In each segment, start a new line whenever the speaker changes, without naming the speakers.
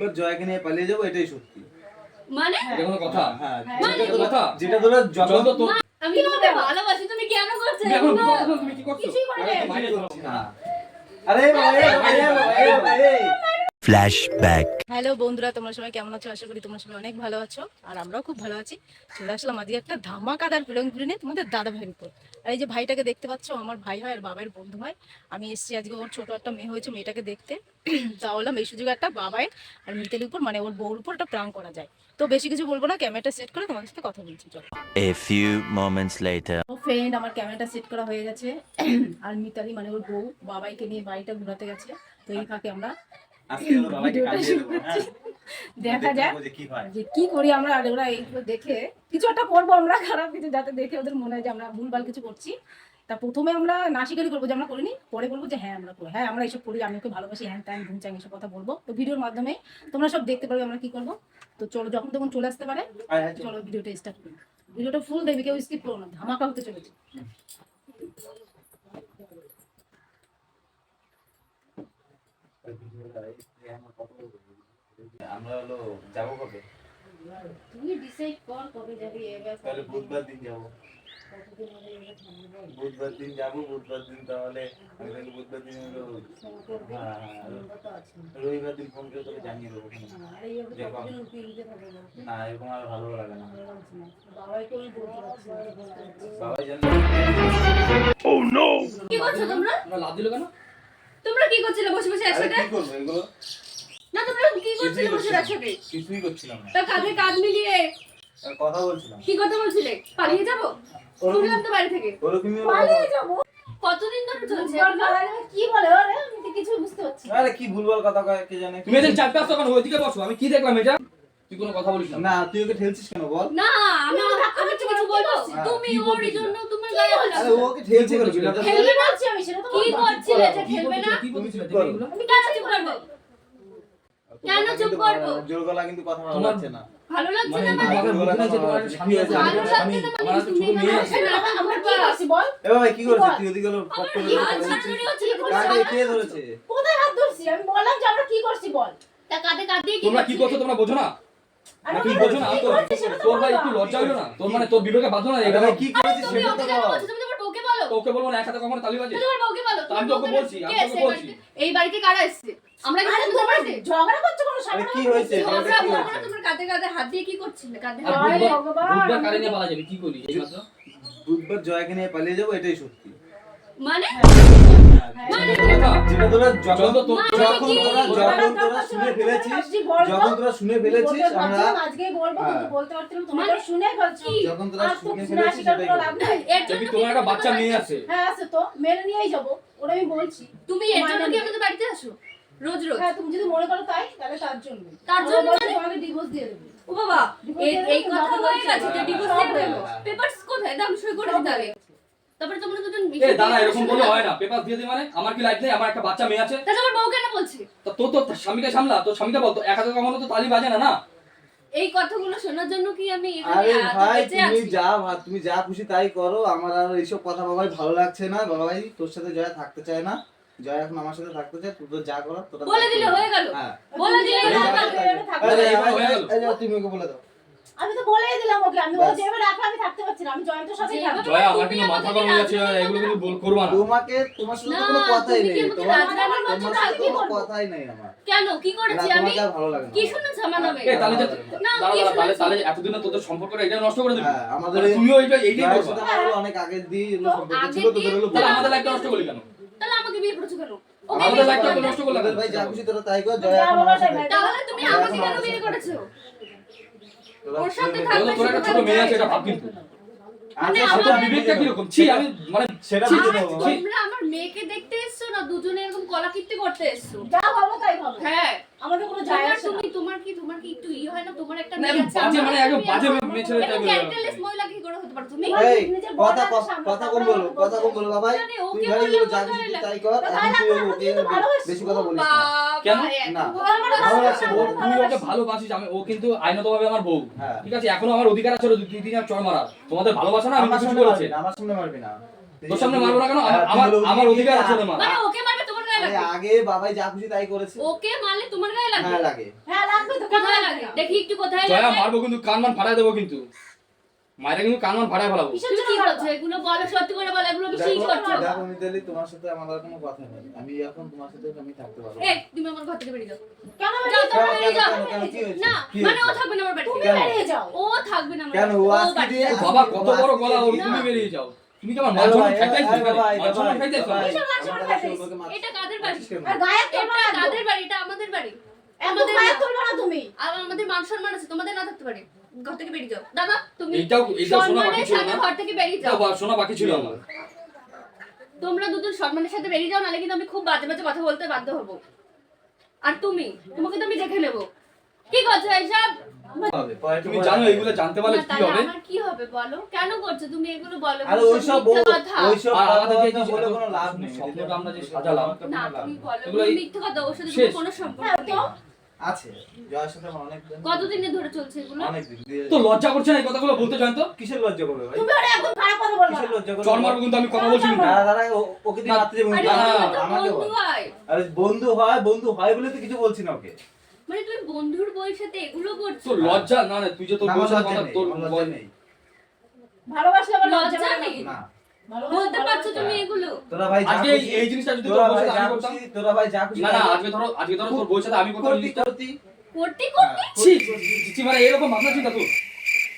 বুধবার জয়াকে নিয়ে পালিয়ে যাব এটাই সত্যি
মানে
এটা কোনো কথা
হ্যাঁ
মানে?
এটা কোনো কথা
যেটা ধরো
যখন
যখন
তো তোর
আমি তোমাকে ভালোবাসি তুমি কেন করছ
তুমি এখন
এগুলো?
তুমি কি করছ
কিছুই করে।
না আরে বাবা, বাবা, বাবা, বাবা, এই।
Flashback.
হ্যালো বন্ধুরা তোমরা সবাই কেমন আছো? আশা করি তোমরা সবাই অনেক ভালো আছো আর আমরাও খুব ভালো আছি। চলে আসলাম আজকে একটা ধামাকাদার ফিল্ম ফিরে তোমাদের দাদা ভাইয়ের উপর। আর এই যে ভাইটাকে দেখতে পাচ্ছ আমার ভাই হয় আর বাবার বন্ধু হয়। আমি এসেছি আজকে ওর ছোট একটা মেয়ে হয়েছে মেয়েটাকে দেখতে। তা বললাম এই সুযোগে একটা বাবাই আর মিতালির উপর মানে ওর বউর উপর একটা প্রাণ করা যায়। তো বেশি কিছু বলব না ক্যামেরাটা সেট করে তোমাদের সাথে কথা বলছি চলো।
A few moments later.
ও ফ্রেন্ড আমার ক্যামেরাটা সেট করা হয়ে গেছে। আর মিতালি মানে ওর বউ বাবাইকে নিয়ে বাড়িটা ঘোরাতে গেছে। তো এই ফাঁকে আমরা
আজকে বাবাকে দেবো, হ্যাঁ।
দেখা যাক
যে কি
করি আমরা আর ওরা এইগুলো দেখে। কিছু একটা করব আমরা খারাপ কিছু যাতে দেখে ওদের মনে হয় যে আমরা ভুলভাল কিছু করছি। তা প্রথমে আমরা নাশিকারি করব যে আমরা করিনি পরে বলব যে হ্যাঁ আমরা করি। হ্যাঁ আমরা এইসব করি আমি ওকে ভালোবাসি হ্যাঁ ঘুম এসব কথা বলব। তো ভিডিওর মাধ্যমে তোমরা সব দেখতে পারবে আমরা কি করব। তো চলো যখন তখন চলে আসতে পারে।
চলো।
ভিডিওটা স্টার্ট করি। ভিডিওটা ফুল দেখবে কেউ স্কিপ করো না ধামাকা হতে চলেছে।
আমরা হলো যাব কবে?
তুমি ডিসাইড কর কবে যাবি এবার
তাহলে বুধবার দিন যাব।
কতদিন হবে এবার থামবো?
বুধবার দিন যাব বুধবার দিন তাহলে আমি তাহলে বুধবার দিন হলো হ্যাঁ হ্যাঁ
কত আছে
রবিবার দিন ফোন করে তোকে জানিয়ে দেবো।
পারব না?
এরকম আর ভালো লাগে না।
বাবাইকে আমি বলতে পারছি না, বলতে পারছি না।
বাবা জানলে
কি করছ তোমরা?
তোমরা লাভ দিলে কেন?
তোমরা কি করছিলে? বসে বসে একসাথে?
কি করব এগুলো?
না তোমরা কি করছিলে? বসে একসাথে?
কিছুই করছিলাম না।
তা কাঁধে কাঁধ মিলিয়ে
আর কথা বলছিলাম।
কি কথা বলছিলে? পালিয়ে যাব? শুনলাম তো বাড়ি থেকে।
পালিয়ে যাব?
কতদিন ধরে চলছে?
কি বলে ওরে? আমি তো কিছু বুঝতে পারছি না।
আরে কি ভুলভাল কথা কয় কে জানে?
তুমি এদিকে চাপতে আসছো কেন ওইদিকে বসো আমি কি দেখলাম এটা? তুই কোনো কথা বলিস না।
না তুই ওকে ঠেলছিস কেন বল?
না আমি আমি কিছু বলব।
হ্যাঁ,
তুমি ওর জন্য গায়ে হাত
আরে ওকে ঠেলছে কেন?
খেলবে বলছি আমি, সেটা তো
কি
বলব।
করছিলে যে খেলবে না?
কি বলছিলে?
চুপ করো।
এগুলো
আমি কেন চুপ করব? কেন চুপ
কিন্তু জোর গলা কিন্তু কথা ভালো লাগছে না।
ভালো লাগছে
মানে
না মানে?
তোমাকে বুঝে তোমার স্বামী আছে।
ভালো লাগছে না মানে
ছোট মেয়ে আছে।
আমরা- আমরা- আমরা কি করছি বল?
এ ভাই কি করেছিস তুই ওদিকে করে কাকে কে ধরেছে?
কোথায় হাত ধরছি? আমি বললাম যে আমরা কি করছি বল।
তা কাঁধে কাঁধ দিয়ে কি
তোমরা কি করছ তোমরা বোঝো না? কি
বললাম,
না? তোর
করছি সেটা তো
তোর ভাই একটু লজ্জা হলো না? তোর মানে তোর বিবেকে বাঁধো না? এটা
কি করেছিস সেটা তো বল।
তুমি তোমার বউকে বলো।
তোকে বলব না একসাথে কখনো তালি বাজে
তোমার বউকে বলো
আমি
তোমার
তোকে বলছি, আমি
কে
তোকে
এসছে এই
বলছি।
এই বাড়িতে কারা এসছে? আমরা কি
আরে
শুনতে
ঝগড়া করছ কোনো? সামনে
কি হয়েছে? ঝগড়া
আমরা
কি
বলব
হয়েছে?
না তোমার কাঁধে কাঁধে হাত দিয়ে কি কাঁধে হাত
বুধবার
ভগবান,
বুধবার কারে নিয়ে পালা যাবে? কি করি এই মাত্র
বুধবার জয়াকে নিয়ে পালিয়ে যাব এটাই সত্যি।
মানে?
তোরা যখন
তোর-
শুনে ফেলেছিস আমরা? যখন তোরা শুনে ফেলেছিস
তোমার একটা বাচ্চা মেয়ে আছে
হ্যাঁ আছে তো মেনে নিয়েই যাব ওটা আমি বলছি
তুমি এর জন্য কি আমাদের বাড়িতে আসো রোজ রোজ
হ্যাঁ তুমি যদি মনে করো তাই তাহলে তার জন্য
তার জন্য?
তোমাকে ডিভোর্স দিয়ে দেবে
ও বাবা, এই কথা হয়ে গেছে যে ডিভোর্স দিয়ে দেবো পেপারস কোথায় দাম সই করে
গেছে।
তারপরে তোমরা দুজন
এ দাঁড়া এরকম বলে হয় না। পেপার দিয়ে দিই মানে? আমার কি লাইফ নেই? আমার একটা বাচ্চা মেয়ে আছে।
তাহলে আমার বউ কেন বলছে?
তো তোর তো স্বামীকে সামলা তোর স্বামীকে বলতো এক হাতে কখনো তো তালি বাজে না না?
এই কথাগুলো শোনার জন্য কি আমি
আরে ভাই তুমি যা তুমি যা খুশি তাই করো। আমার আর এইসব কথা বাবাই ভালো লাগছে না। বাবাই তোর সাথে জয়া থাকতে চায় না। জয়া এখন আমার সাথে থাকতে চায় তুই তো যা করো তোরা
বলে দিলে হয়ে গেল।
হ্যাঁ।
বলে দিলে হয়ে গেল।
এই
যাও, তুমি ওকে বলে দাও।
আমি তো বলেই দিলাম ওকে। আমি ও। যেভাবে রাখলে আমি থাকতে পারছি না। আমি জয়ন্তর সাথে থাকব।
জয়া আমার কিন্তু মাথা গরম হয়ে যাচ্ছে এগুলো কিন্তু বল করবা না।
তোমাকে তোমার সাথে তো কোনো কথাই নেই তোমার সাথে কোনো কথাই নেই আমার।
কেন? কি করেছি আমি? কি আমার নামে
এ তাহলে
না,
তাহলে তাহলে এতদিনে তোদের সম্পর্কটা এটা নষ্ট করে দিবি।
হ্যাঁ আমাদের এই-
তুমিও এইটা এইটাই করবা।
অনেক আগের দিয়ে সম্পর্ক ছিল তোদের হলো
তাহলে আমাদের লাইফটা নষ্ট করলি কেন
তাহলে আমাকে বিয়ে করেছ কেন?
আমাদের লাইফটা। নষ্ট করলে
ভাই যা খুশি তোরা তাই কর জয়া।
তাহলে তুমি আমাকে কেন বিয়ে করেছ? ওর সাথে
শুনে
তোর- তোর একটা ছোট মেয়ে আছে এটা ভাব কিন্তু।
আচ্ছা,
মানে আমার-
বিবেকটা কীরকম ছি আমি মানে
সেটা
ছি,
বুঝে
ছি,
নেব
ছি।
তোমরা আমার মেয়েকে দেখতে এসছো না? দুজনে এরকম কলাকীর্তি করতে এসছো?
যা ভাবো তাই ভাবো।
হ্যাঁ।
আমাদের কোনো যায় আসে
তুমি তোমার কি তোমার কি একটু হয় না? তোমার একটা মেয়ে আছে
বাজে মানে একদম বাজে মেয়ে ছেলে
এরকম
টাইপের
ক্যারেক্টারলেস মহিলা কি করে হতে পারো তুমি
কথা কথা কম বলো কম বলো তুই ভাই যা তাই কর। বেশি কথা বলিস না।
কেন?
না।
লাগে।
তুই ওকে ভালোবাসিস আমি ও কিন্তু আইনতভাবে আমার বউ।
হ্যাঁ।
ঠিক আছে? এখনও আমার অধিকার আছে দুই তিন চড় তোমাদের ভালোবাসা না আমি
আমার
কিছু করেছি
আমার সামনে মারবি না।
তোর সামনে মারবো না কেন? আমার-
হ্যাঁ,
আমার আমার অধিকার আছে। মারা
মানে ওকে মারবে তোমার গায়ে লাগে
আগে বাবাই যা খুশি তাই করেছে।
ওকে মারলে তোমার গায়ে লাগে
হ্যাঁ লাগে।
হ্যাঁ লাগবে তো কেন
কোথায় লাগে দেখি একটু কোথায় লাগে
মারবো কিন্তু কান মান ফাটাই দেবো কিন্তু। মায়েরা কিন্তু কান মান
কি? করছ এগুলো বলো সত্যি করে বলো এগুলো বেশি
দেখো
করছ।
দেখো মিতালি তোমার সাথে আমার আর কোনো কথা নেই। আমি এখন তোমার সাথে আমি থাকতে পারব
এই তুমি আমার ঘর থেকে বেরিয়ে যাও।
কেন বেরিয়ে
তোমরা বেরিয়ে যাও? না মানে ও থাকবে না আমার বাড়িতে
তুমি বেরিয়ে যাও।
ও থাকবে না
কেন? ও আজকে দিয়ে-
বাবা কত বড় গলা ওর তুমি বেরিয়ে যাও। তুমি কি আমার
আরে
খাইতেছো
আরে ভাই,
সম্মান
ভাই,
খাইতেছো
ভাই,
কিসের সম্মান
আমার
খাইতেছ?
কাছে ওকে মার-
এটা কাদের বাড়ি?
আর গায়ে তুলবো
কাদের বাড়ি? এটা আমাদের বাড়ি। আমাদের
গায়ে
না।
না তুমি।
আর আমাদের মান সম্মান আছে তোমাদের না থাকতে পারে। ঘর থেকে বেরিয়ে যাও। দাদা তুমি
এইটাও এইটাও শোনা বাকি ছিল না?
ঘর থেকে বেরিয়ে যাও।
এটাও শোনা বাকি ছিল আমার।
তোমরা দুজন সম্মানের সাথে বেরিয়ে যাও নাহলে কিন্তু আমি খুব বাজে বাজে কথা বলতে বাধ্য হব। আর তুমি? তোমাকে তো আমি দেখে নেব। কি করছ এইসব
হবে,
তুমি জানো এগুলো জানতে পারলে কি হবে?
আমার কি হবে বলো? কেন করছ তুমি এগুলো বলো?
আরে ওইসব ওইসব
আর যে
বলে কোনো লাভ নেই।
স্বপ্নটা আমরা যে সাজালাম
না তুমি বলো মিথ্যে কথা ওর সাথে কোনো সম্পর্ক
হ্যাঁ,
নেই।
আছে। জয়ের সাথে আমার অনেক
কতদিন ধরে চলছে এগুলো?
অনেক দিন।
তো লজ্জা করছে না এই কথাগুলো বলতে তো?
কিসের লজ্জা করবে ভাই?
তুমি ওরা একদম খারাপ কথা বলবা
কিসের লজ্জা করবে?
চর মারবো কিন্তু আমি কথা বলছি
দাঁড়া দাঁড়া ওকে দিয়ে
না,
মারতে যাব না,
না,
তো
আমাকে বল।
হয়
আরে বন্ধু হয় বন্ধু হয় বলে তো কিছু বলছি না ওকে।
মানে তুমি বন্ধুর এগুলো করছ?
তোর লজ্জা? না না তুই যে তোর
না,
কথা
নেই,
তোর
নেই।
ভালোবাসলে আবার লজ্জা না।
নেই?
না।
বলতে পারছ তুমি এগুলো?
তোরা ভাই
আজকে এই- জিনিসটা যদি
তোরা
আমি করতাম
তোরা ভাই যা খুশি
না না আজকে ধরো আজকে ধরো তোর সাথে আমি কথা
করতি
বলতাম
করতি।
করতে করতে?
ছি ছি মানে এরকম ভাবনা চিন্তা তোর।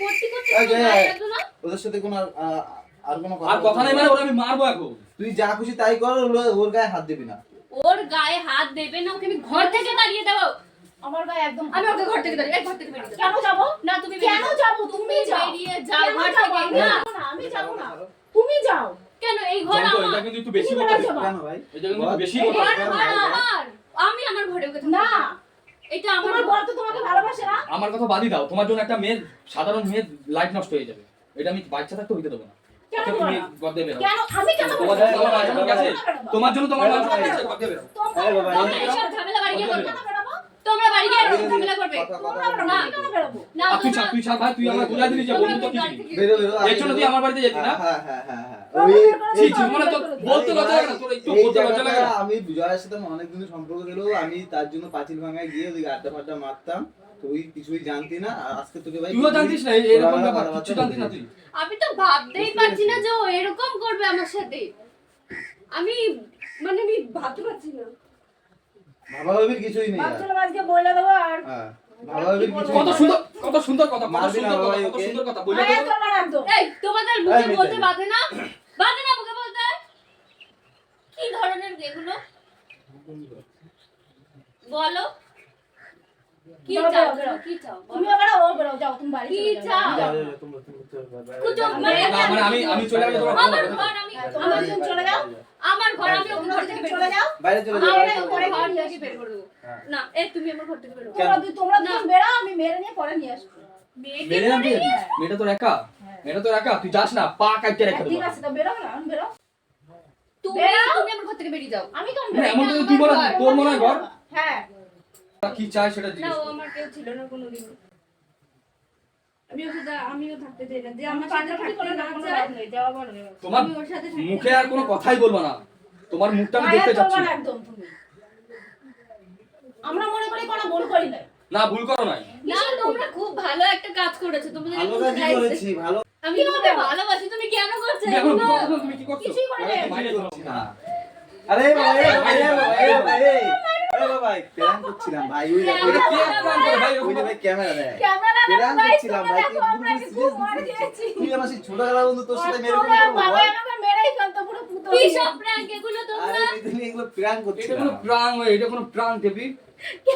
করতে করতে
ওদের সাথে কোনো আর- কোনো
আর কথা নাই মানে ওরা আমি মারবো এখন।
তুই যা খুশি তাই কর ওর- গায়ে হাত দিবি না।
ওর গায়ে হাত দেবে না ওকে আমি ঘর থেকে তাড়িয়ে দেবো।
আমার গায়ে একদম
আমি ওকে ঘর থেকে এই ঘর থেকে বেরিয়ে
কেন যাব?
না তুমি
কেন। যাব? তুমি যাও।
বেরিয়ে যাও ঘর থেকে না,
আমি যাব না। তুমি যাও।
কেন এই ঘর আমার?
এটা কিন্তু একটু বেশি কথা।
কেন ভাই?
এটা কিন্তু বেশি কথা।
আমার আমি আমার ঘরে থাকতে
না।
এটা আমার
বর তো তোমাকে ভালোবাসে না?
আমার কথা বাদই দাও। তোমার জন্য একটা মেয়ের সাধারণ মেয়ের লাইফ নষ্ট হয়ে যাবে। এটা আমি বাচ্চা থাকতে হইতে দেবো না।
কেন
তুমি
না?
গদ দেবে না।
কেন? আমি কেন
তোমার জন্য তোমার তুই ছাড় তুই ছাড় ভাই তুই আমার বুঝাই দিলি যে বন্ধু তো কি
বেরো বেরো
এর জন্য তুই আমার বাড়িতে যেতি না?
হ্যাঁ হ্যাঁ হ্যাঁ হ্যাঁ ওই
বের করে
ছি,
দাও,
ছি, মানে তো বলতে লজ্জা লাগে না, তোর একটু বলতে লজ্জা লাগে না।
আমি বিজয়ের সাথে অনেক দিনের সম্পর্ক ছিল আমি তার জন্য পাঁচিল ভাঙায় গিয়ে ওদিকে আড্ডা ফাড্ডা মারতাম। তুই কিছুই জানতি না আজকে তোকে ভাই
তুইও জানতিস না এই- এরকম ব্যাপার কিছু না তুই।
আমি তো ভাবতেই পারছি না যে ও এরকম করবে আমার সাথে। আমি মানে আমি ভাবতে পারছি না।
ভাবা ভাবির কিছুই নেই
আজকে বলে দেবো আর
কত সুন্দর কত সুন্দর কথা কত সুন্দর কথা কত সুন্দর কথা বলে
এই তোমাদের মুখে বলতে। বাধে না? বাধে না মুখে বলতে? কি ধরনের এগুলো? বলো। কি চাও?
বেরো, বেরো।
কি চাও? বলো।
তুমিও ও বেরো যাও তুমি বাড়ি
কি চাও?
যাও, যাও, তোমরা- তোমরা- তোমরা-
কুচো,
যাও, যাও,
না, আমি আমি চলে গেলে তোমার
আমার ঘর আমি
তোমরা চলে যাও।
আমার ঘর আমি ওকে ঘর থেকে
চলে যাও
বাইরে চলে যাও।
আমার
বাইরে
ওকে
চলে যাও।
বের করে। না এই তুমি আমার ঘর থেকে বের করো।
তোমরা তোমরা
না।
দুজন আমি মেরে নিয়ে পরে নিয়ে আসব।
মেরে আনবি? মেয়েটা তোর একা? মেয়েটা তোর একা? তুই যাস না পা কাটতে রেখে
হ্যাঁ, ঠিক আছে তো বেরো না আমি বেরো।
তুমি তুমি আমার ঘর থেকে বেরিয়ে যাও।
আমি কেন
মানে এমন তো তুই মনে তোর মনে হয় ঘর?
হ্যাঁ।
কি চাই সেটা
না ও আমার কেউ ছিল না কোনোদিন
আমি ওর সাথে আমিও থাকতে চাই না যে আমার
আমার
সাথে থাকতে না
না কোনো
চায়
লাভ নেই যাওয়া বলো না।
তোমার
আমি ওর সাথে থাকতে
মুখে আর কোনো কথাই বলব না তোমার মুখটা আমি দেখতে চাচ্ছি
না একদম তুমি আমরা মনে করি কোনো ভুল করি নাই
না ভুল করো নাই
না তোমরা খুব ভালো একটা কাজ করেছ তোমাদের
ভালো
চাইছে।
করেছি ভালো
আমি তোমাকে ভালোবাসি তুমি কেন করছ
তুমি তুমি কি করছ
কিছুই করি।
না আরে প্ল্যান করছিলাম ভাই ওই দেখো
ওইটা কে প্ল্যান করে ভাই
ওই ভাই ক্যামেরা দেয়।
ক্যামেরা
প্ল্যান করছিলাম ভাই
দেখো
তুই
আমরা কি খুব মার খেয়েছি
তুই আমার সেই ছোটবেলা বন্ধু তোর সাথে মেরে
তোমরা বাবা আমাকে মেরেই ফেলতো পুরো পুতো
কি সব prank এগুলো তোমরা?
আরে মিথুনি এগুলো প্ল্যান
এটা কোনো প্রাণ হয় এটা কোনো প্রাণ দেবী।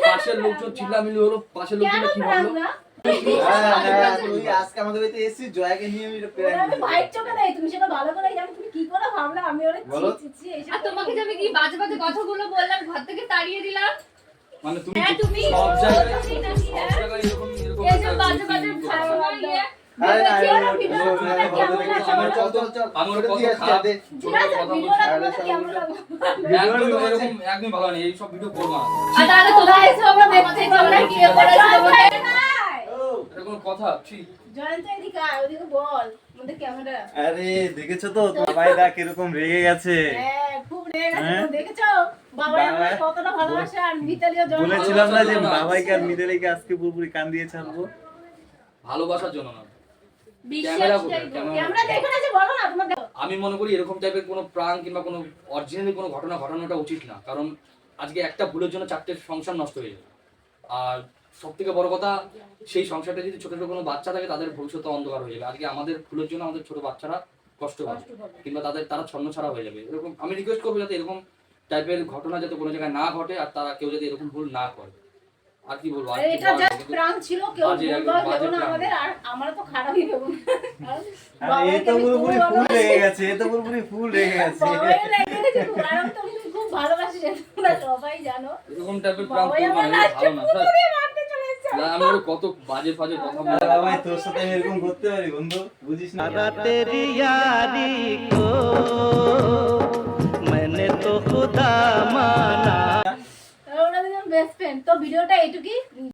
পাশের লোকজন চিল্লামিলি হলো পাশের লোকজন কি
ভাবলে আমি ওরে
বলো।
ছি ছি ছি এইসব
আর তোমাকে যে আমি কি বাজে বাজে কথাগুলো বললাম ঘর থেকে তাড়িয়ে দিলাম
মানে তুমি
হ্যাঁ,
সব জায়গায়
হ্যাঁ?
জায়গায় এরকম এরকম
এই যে
একটা
বাজে বাজে
জিনিস
ভাষা
করছ।
আরে না
ভিডিও না, না,
ভিডিও না,
কেমন
ভিডিও
লাগছে
না,
আমার?
চল চল চল
আমি ওর
ওটা
কত
দিয়ে আসছি,
খারাপ
দে।
ঠিক আছে
কথা
ভিডিওটা
আরে
তোমাদের
সব
কেমন
ভিডিও-
লাগল
একদম
ভিডিও তো
এরকম একদম ভালো না এইসব ভিডিও করব না কথা
বল ক্যামেরা।
আরে দেখেছ তো? তোমার ভাই দা কীরকম রেগে গেছে।
হ্যাঁ খুব রেগে গেছে
হ্যাঁ?
দেখেছ? বাবাই
বাবা-
কতটা ভালোবাসে আর মিতালিও
বলেছিলাম না যে বাবাইকে আর মিতালিকে আজকে পুরোপুরি কান দিয়ে ছাড়বো।
ভালোবাসার জন্য না। আমি মনে করি এরকম টাইপের কোনো প্রাণ কিংবা কোনো অরিজিনালি কোনো ঘটনা ঘটানোটা উচিত না। কারণ আজকে একটা ভুলের জন্য চারটে সংসার নষ্ট হয়ে যাবে আর সব থেকে বড় কথা সেই সংসারটা যদি ছোট ছোট কোনো বাচ্চা থাকে তাদের ভবিষ্যৎ অন্ধকার হয়ে যাবে। আজকে আমাদের ভুলের জন্য আমাদের ছোট বাচ্চারা কষ্ট পাবে কিংবা তাদের তারা ছন্ন ছাড়া হয়ে যাবে। এরকম আমি রিকোয়েস্ট করব যাতে এরকম টাইপের ঘটনা যাতে কোনো জায়গায় না ঘটে আর তারা কেউ যাতে এরকম ভুল না করে। আর কি বলব?
এটা জাস্ট প্রাণ ছিল কেউ ভুল না আমাদের আর আমরা তো খারাপই ভেবো না।
আর এ তো পুরোপুরি ফুল গেছে এ তো পুরোপুরি ফুল রেগে গেছে।
লেগে গেছে খুব, ভালোবাসি সবাই জানো।
এরকম টাইপের প্রাণ ভালো না। না, আমি আরও কত বাজে ফাজে কথা
আরে
বলব
তোর সাথে আমি এরকম করতে পারি বন্ধু? বুঝিস না।
ওরা দুজন বেস্ট ফ্রেন্ড তো ভিডিওটা এইটুকুই।